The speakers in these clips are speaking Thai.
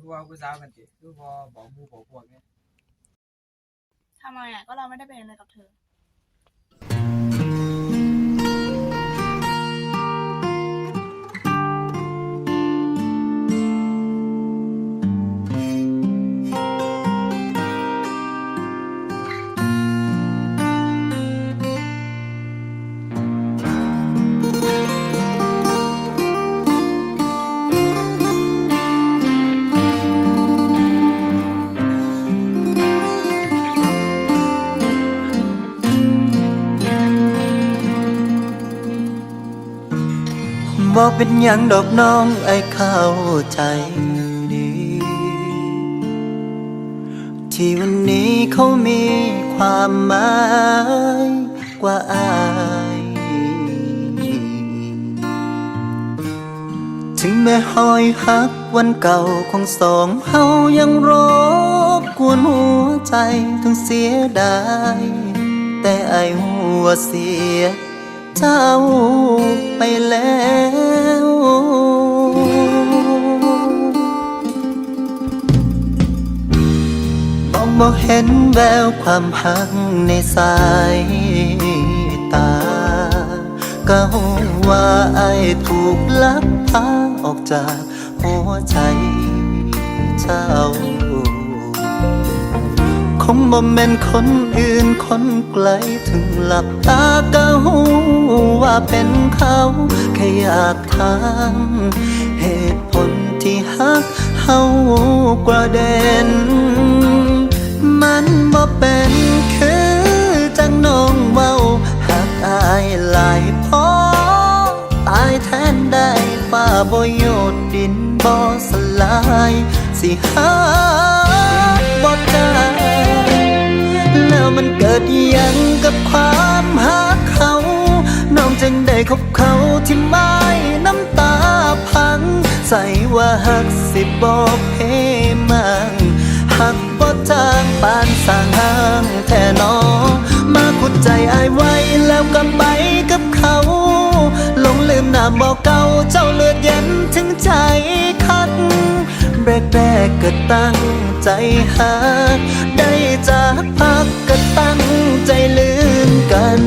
ผู้ว่าผู้สาวกันติคือพอบอกหมูบอกพวกเนี่ย ทำไมอะก็เราไม่ได้เป็นอะไรกับเธอ บ่เป็นหยังดอกน้องไอ้เข้าใจดี ที่วันนี้เขามีความหมายกว่าอาย ถึงแม้หอยหักวันเก่าของสองเฮายังรบกวนหัวใจทั้งเสียดาย แต่ไอ้หัวเสีย เจ้าไปแล้วมองบ่เห็นแววความหักในสายตา ก็หูว่าไอ้ถูกลักพาออกจากหัวใจเจ้า งบ่แม่นคนอื่นคนไกลถึงหลับตาก็หูว่าเป็นเขาแค่อยากถามเหตุผลที่หักเฮากว่าเด่นมันบ่เป็นคือจังน้องเว้าหักอายหลายพอตายแทนได้ฟ้าบ่โยดดินบ่สลาย สิหาบ่ได้ มันเกิดยังกับความหักเขา น้องจึงได้คบเขาที่ไม่น้ำตาพัง ใส่ว่าหักสิบอกเพมังหักบ่จางปานสางห้างแท่นอมาขุดใจอายไว้แล้วก็ไปกับเขาลงลืมหน้าบอกเก่าเจ้าเลือดเย็นถึงใจคักแรกแรกๆก็ตั้งใจหาได้จากพักก็ ตั้งใจลืมกัน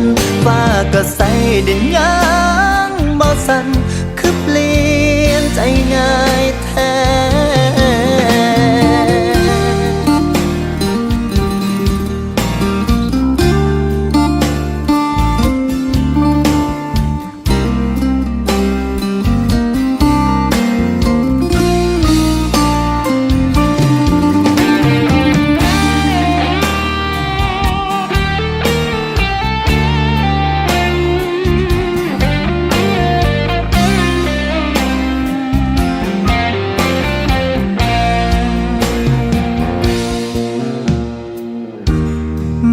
ฟ้าก็ใส่ดินยางบ่สันคือเปลี่ยนใจง่าย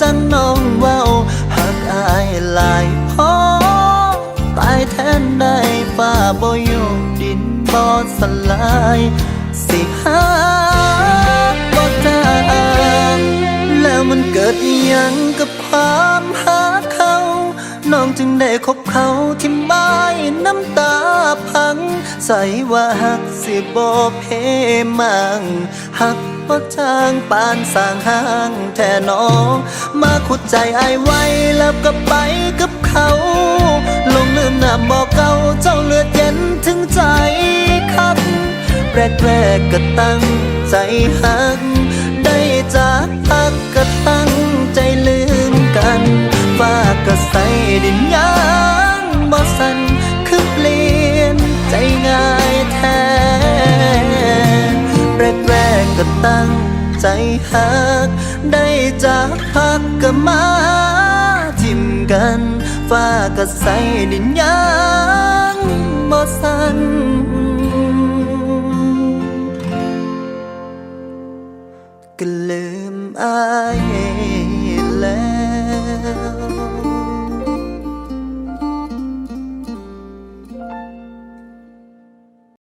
จังน้องเว้าหักอายหลายพอตายแทนได้ฟ้าบ่โยกดินบ่สลาย สิหาบ่จางแล้วมันเกิดอิหยังกับความหาเขา น้องจึงได้คบเขาที่ไม่น้ำตาัง ใส่ว่าหักสิบ่เพมังหักบ่จางปานสางห้างแท่น้อง มาขุดใจไอไว้แล้วก็ไปกับเขา ลงลืมน้ำบอกเก่าเจ้าเลือดเย็นถึงใจคักแรกแรกๆก็ตั้งใจหักได้จากพัก ใจหัก ได้จากพักก็มาทิมกันฟ้าก็ใส่ดินยังบ่สันก็ลืมอาย